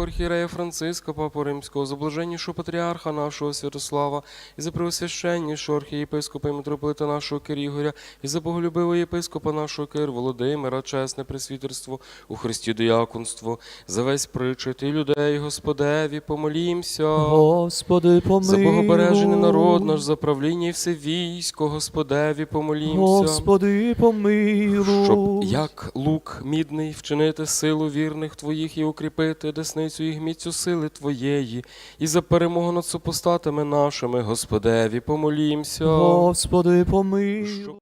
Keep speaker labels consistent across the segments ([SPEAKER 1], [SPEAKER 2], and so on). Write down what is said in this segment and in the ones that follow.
[SPEAKER 1] Вселенського архієрея Франциска, Папу Римського, за блаженнішого патріарха нашого Святослава, і за преосвященнішого архієпископа і митрополита нашого Кирігоря, і за боголюбивого єпископа нашого Кир Володимира, чесне пресвітерство, у Христі дияконство, за весь причет і людей, Господеві, помолімся.
[SPEAKER 2] Господи, помилуй.
[SPEAKER 1] За богобережений народ наш, за правління і все військо, Господеві, помолімся.
[SPEAKER 2] Господи, помилуй.
[SPEAKER 1] Щоб як лук мідний вчинити силу вірних твоїх і укріпити десницю їх гміцю сили твоєї, і за перемогу над супостатами нашими, Господеві, помолімся.
[SPEAKER 2] Господи, помилуй.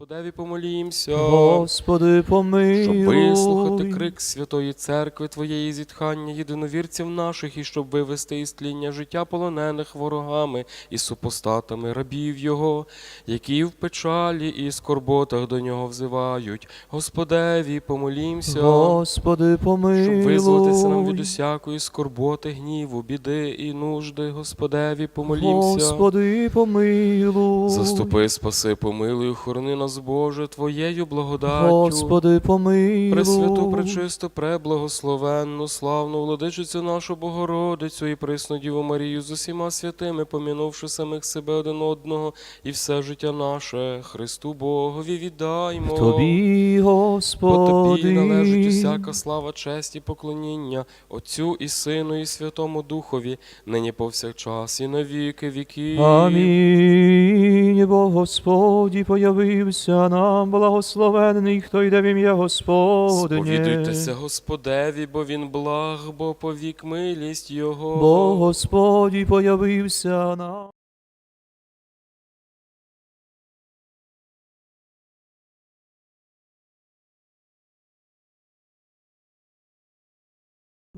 [SPEAKER 1] Щоб Господеві помолімся.
[SPEAKER 2] Господи, помилуй.
[SPEAKER 1] Щоб вислухати крик Святої Церкви Твоєї зітхання єдиновірців наших, і щоб вивести із тління життя полонених ворогами і супостатами рабів Його, які в печалі і скорботах до нього взивають. Господеві, помолімся.
[SPEAKER 2] Господи, помилуй.
[SPEAKER 1] Щоб визволитися нам від усякої скорботи, гніву, біди і нужди, Господеві, помолімся.
[SPEAKER 2] Господи, помилуй.
[SPEAKER 1] Заступи, спаси, помилуй, охорони нас, Боже, Твоєю благодаттю.
[SPEAKER 2] Господи, помилуй.
[SPEAKER 1] Пресвяту, пречисту, преблагословенну, славну владичицю нашу Богородицю і присну Діву Марію з усіма святими, помінувши самих себе один одного і все життя наше, Христу Богові віддаймо.
[SPEAKER 2] Тобі,
[SPEAKER 1] Бо тобі належить усяка слава, честь і поклоніння Отцю і Сину, і Святому Духові, нині повсякчас і на віки віків.
[SPEAKER 2] Амінь. Бо Господі появився нам, благословений, хто йде в ім'я Господнє.
[SPEAKER 1] Сповідуйтеся Господеві, бо він благ, бо повік милість Його.
[SPEAKER 2] Бо Господь появився нам.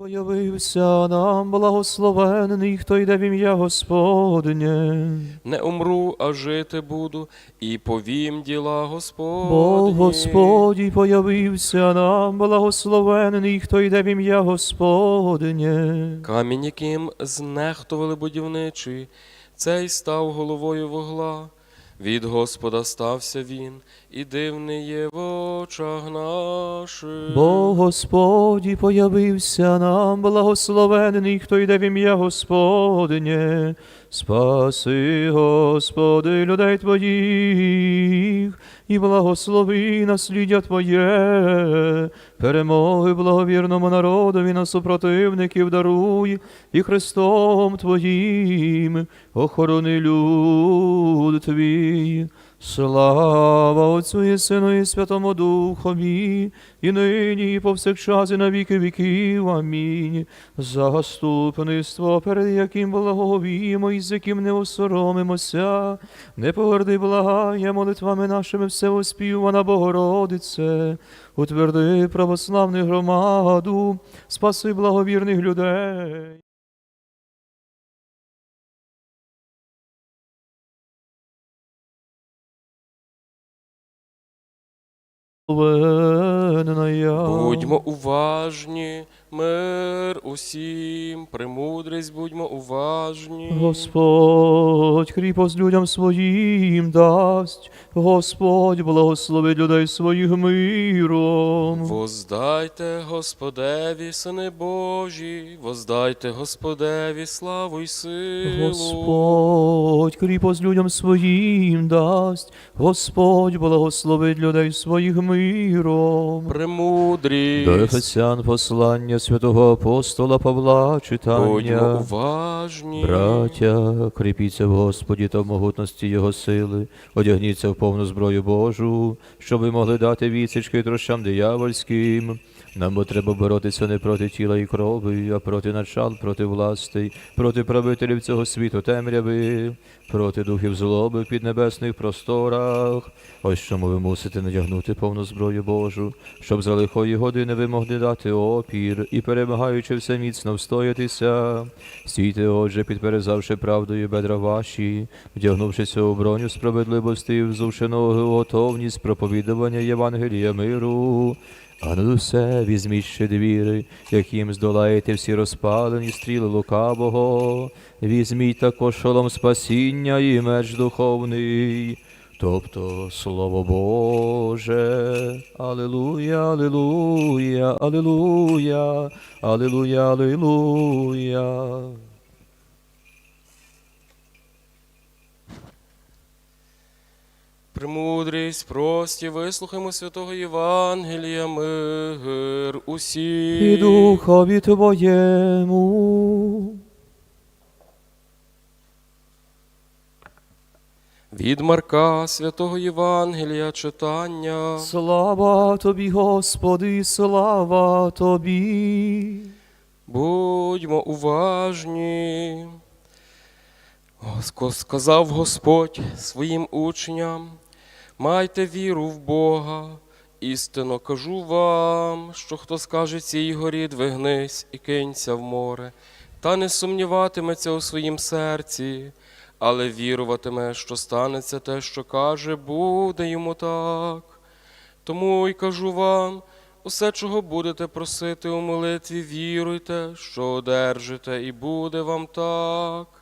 [SPEAKER 2] Появився нам благословений, хто йде в ім'я Господнє.
[SPEAKER 1] Не умру, а жити буду, і повім діла Господні.
[SPEAKER 2] Бо Господі появився нам благословений, хто йде в ім'я Господнє.
[SPEAKER 1] Камінь, яким знехтували будівничі, цей став головою вогла. Від Господа стався він, і дивний є в очах наших.
[SPEAKER 2] Бо Господі появився нам благословений, хто йде в ім'я Господнє. Спаси, Господи, людей Твоїх, і благослови насліддя Твоє, перемоги благовірному народові на супротивників даруй, і Христом Твоїм охорони люд Твій. Слава Отцю і Сину і Святому Духові, і нині, і повсякчас, і на віки віків. Амінь. За Заступництво, перед яким благовіємо і з яким не осоромимося, не погорди благає молитвами нашими всеоспівана Богородице, утверди православну громаду, спаси благовірних людей.
[SPEAKER 1] Будьмо уважні, мир усім, премудрість будьмо уважні.
[SPEAKER 2] Господь кріпость людям своїм дасть, Господь благословить людей своїх миром.
[SPEAKER 1] Воздайте Господеві, сини Божі, воздайте Господеві славу й силу.
[SPEAKER 2] Господь кріпость людям своїм дасть, Господь благословить людей своїх миром.
[SPEAKER 1] Премудрість.
[SPEAKER 2] До Ефесян послання святого апостола Павла
[SPEAKER 1] Будьмо уважні.
[SPEAKER 2] Браття, кріпіться в Господі та в могутності Його сили, одягніться в повну зброю Божу, щоб ви могли дати відсічки трощам диявольським. Нам бо треба боротися не проти тіла і крови, а проти начал, проти властей, проти правителів цього світу темряви, проти духів злоби в піднебесних просторах. Ось чому ви мусите надягнути повну зброю Божу, щоб за лихої години ви могли дати опір і, перемагаючи все міцно встоятися. Стійте, отже, підперезавши правдою бедра ваші, вдягнувшися у броню справедливості і взувши ноги у готовність проповідування Євангелія миру. А ну все, візьміть ще двіри, яким здолаєте всі розпалені стріли лукавого. Візьміть також шолом спасіння і меч духовний. Тобто Слово Боже, Алілуя, Алілуя, Алілуя, Алілуя, Алілуя.
[SPEAKER 1] Премудрість, прості, вислухаймо святого Євангелія, мир усі.
[SPEAKER 2] І духові Твоєму.
[SPEAKER 1] Від Марка святого Євангелія читання.
[SPEAKER 2] Слава Тобі, Господи, слава Тобі.
[SPEAKER 1] Будьмо уважні. Сказав Господь своїм учням, майте віру в Бога. Істинно кажу вам, що хто скаже цій горі, двигнись і кинься в море, та не сумніватиметься у своїм серці, але віруватиме, що станеться те, що каже, буде йому так. Тому й кажу вам, усе, чого будете просити у молитві, віруйте, що одержите, і буде вам так.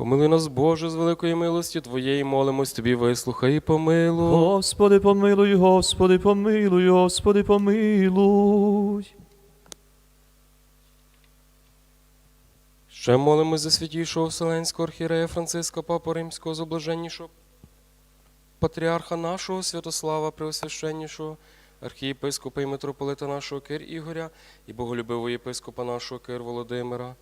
[SPEAKER 1] Помили нас, Боже, з великої милості Твоєї, молимось Тобі, вислухай і помилуй.
[SPEAKER 2] Господи, помилуй, Господи, помилуй, Господи, помилуй.
[SPEAKER 1] Ще молимось за святішого Вселенського архірея Франциска Папа Римського, за блаженнішого патріарха нашого Святослава, Преосвященнішого, архієпископа і митрополита нашого Кир Ігоря і боголюбивого єпископа нашого Кир Володимира,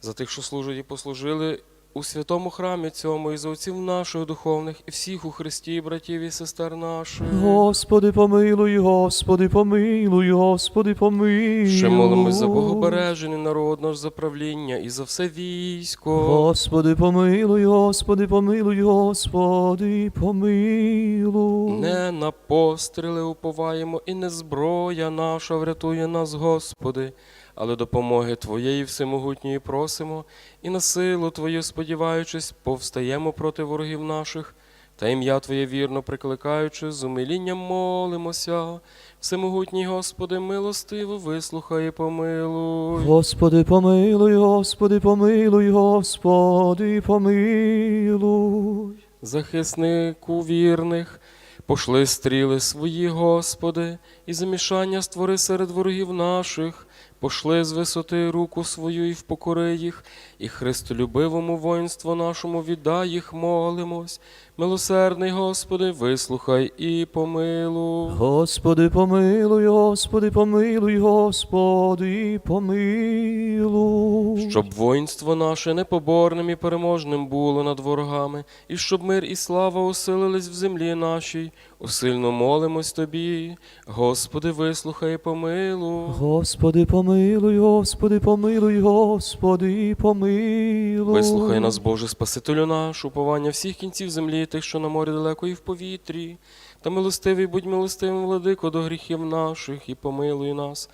[SPEAKER 1] за тих, що служать і послужили у святому храмі цьому, і за отців наших духовних, і всіх у Христі, братів і сестер наших.
[SPEAKER 2] Господи, помилуй, Господи, помилуй, Господи, помилуй.
[SPEAKER 1] Ще молимось за богобережений народ наш за правління і за все військо.
[SPEAKER 2] Господи, помилуй, Господи, помилуй, Господи, помилуй.
[SPEAKER 1] Не на постріли уповаємо, і не зброя наша врятує нас, Господи, але допомоги Твоєї всемогутньої просимо, і на силу Твою, сподіваючись, повстаємо проти ворогів наших, та ім'я Твоє вірно прикликаючи, з умилінням молимося. Всемогутній Господи, милостиво вислухай і помилуй.
[SPEAKER 2] Господи, помилуй, Господи, помилуй, Господи, помилуй.
[SPEAKER 1] Захиснику вірних, пошли стріли свої, Господи, і замішання створи серед ворогів наших, пошли з висоти руку свою і впокори їх, і Христолюбивому воїнству нашому віддай їх, молимось. Милосердний Господи, вислухай і помилуй.
[SPEAKER 2] Господи, помилуй, Господи, помилуй, Господи, помилуй.
[SPEAKER 1] Щоб воїнство наше непоборним і переможним було над ворогами, і щоб мир і слава усилились в землі нашій, усильно молимось Тобі. Господи, вислухай і помилуй.
[SPEAKER 2] Господи, помилуй, Господи, помилуй, Господи, помилуй.
[SPEAKER 1] Вислухай нас, Боже, Спасителю наш, уповання всіх кінців землі, тих, що на морі далеко і в повітрі. Та милостивий, будь милостивим, владико, до гріхів наших, і помилуй нас.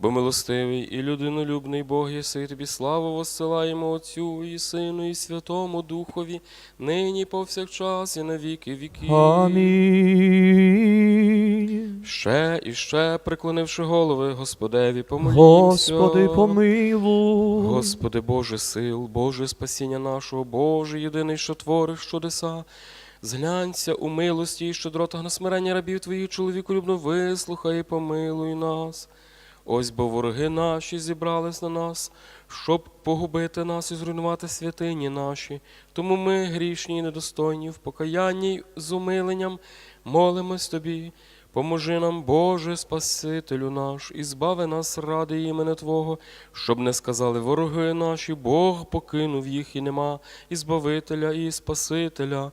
[SPEAKER 1] Бо милостивий і людинолюбний Бог єси, тобі славу воссилаємо Отцю і Сину, і Святому Духові, нині повсякчас, і на віки.
[SPEAKER 2] Амінь.
[SPEAKER 1] Ще і ще, преклонивши голови, Господеві, помолімся.
[SPEAKER 2] Господи, помилуй.
[SPEAKER 1] Господи Боже сил, Боже спасіння нашого, Боже єдиний, що твориш чудеса. Зглянься у милості і щедротах на смирення рабів твоїх, чоловіку любно вислухай і помилуй нас. Ось бо вороги наші зібрались на нас, щоб погубити нас і зруйнувати святині наші. Тому ми, грішні і недостойні, в покаянні й з умиленням молимось тобі. Поможи нам, Боже, Спасителю наш, і збави нас ради імени Твого, щоб не сказали вороги наші, Бог покинув їх і нема, і Збавителя, і Спасителя.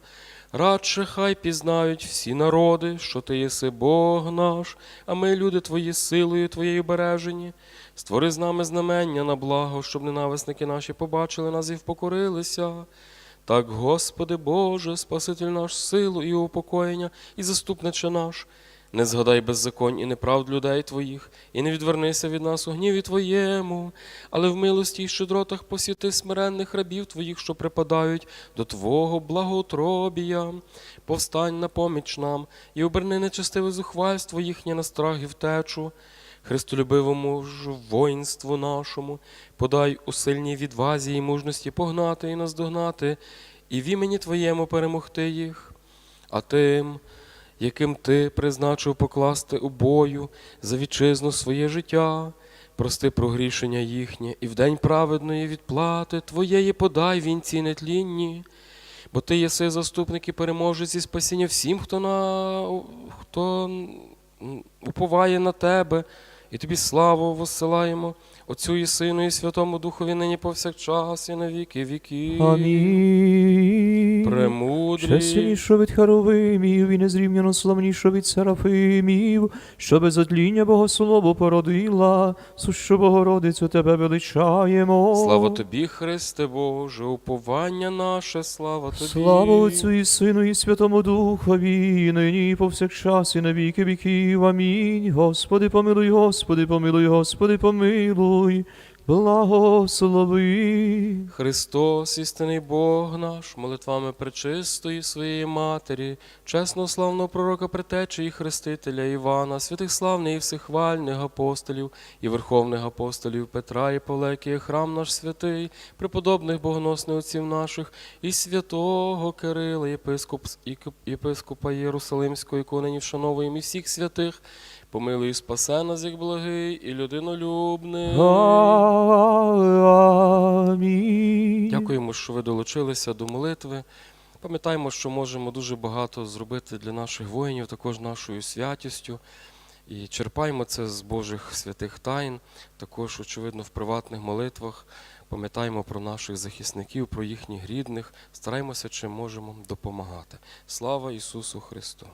[SPEAKER 1] Радше хай пізнають всі народи, що ти єси Бог наш, а ми, люди твої, силою твоєю бережені. Створи з нами знамення на благо, щоб ненависники наші побачили нас і впокорилися. Так, Господи Боже, Спаситель наш, силу і упокоєння, і заступниче наш. Не згадай беззаконь і неправд людей Твоїх, і не відвернися від нас у гніві Твоєму, але в милості й щедротах посіти смиренних рабів Твоїх, що припадають до Твого благоутробія. Повстань на поміч нам і оберни нечестиве зухвальство їхнє на страх і втечу. Христолюбивому ж воїнству нашому, подай у сильній відвазі і мужності погнати і наздогнати, і в імені Твоєму перемогти їх. А тим, яким ти призначив покласти у бою за вітчизну своє життя, прости прогрішення їхнє, і в день праведної відплати Твоєї подай вінці нетлінні. Бо ти єси заступник і переможець і спасіння всім, хто, на, хто уповає на тебе, і тобі славу воссилаємо, Отцю і Сину, і Святому Духові нині повсякчас, і на віки віків.
[SPEAKER 2] Амінь.
[SPEAKER 1] Премудрий.
[SPEAKER 2] Ще сильніше від Харовимів і незрівняно славніше від Серафимів, що без отління Богослову породила, сущу Богородицю тебе величаємо.
[SPEAKER 1] Слава тобі, Христе Боже, уповання наше, слава тобі.
[SPEAKER 2] Слава Отцю і Сину, і Святому Духові, і нині і повсякчас, і на віки віків. Амінь. Господи, помилуй, Господи, помилуй, Господи, помилуй, благослови.
[SPEAKER 1] Христос, істинний Бог наш, молитвами пречистої своєї Матері, чесного славного пророка Претечі і Хрестителя Івана, святих славних і всехвальних апостолів і верховних апостолів Петра і Павлекія, храм наш святий, преподобних богоносних отців наших, і святого Кирила, єпископ, єпископа Єрусалимського, нині вшановуємо, і всіх святих, помилуй і спасе нас, як благий і людинолюбний.
[SPEAKER 2] Амінь.
[SPEAKER 1] Дякуємо, що ви долучилися до молитви. Пам'ятаємо, що можемо дуже багато зробити для наших воїнів, також нашою святістю. І черпаємо це з Божих святих тайн, також, очевидно, в приватних молитвах. Пам'ятаємо про наших захисників, про їхніх рідних, стараємося, чим можемо допомагати. Слава Ісусу Христу!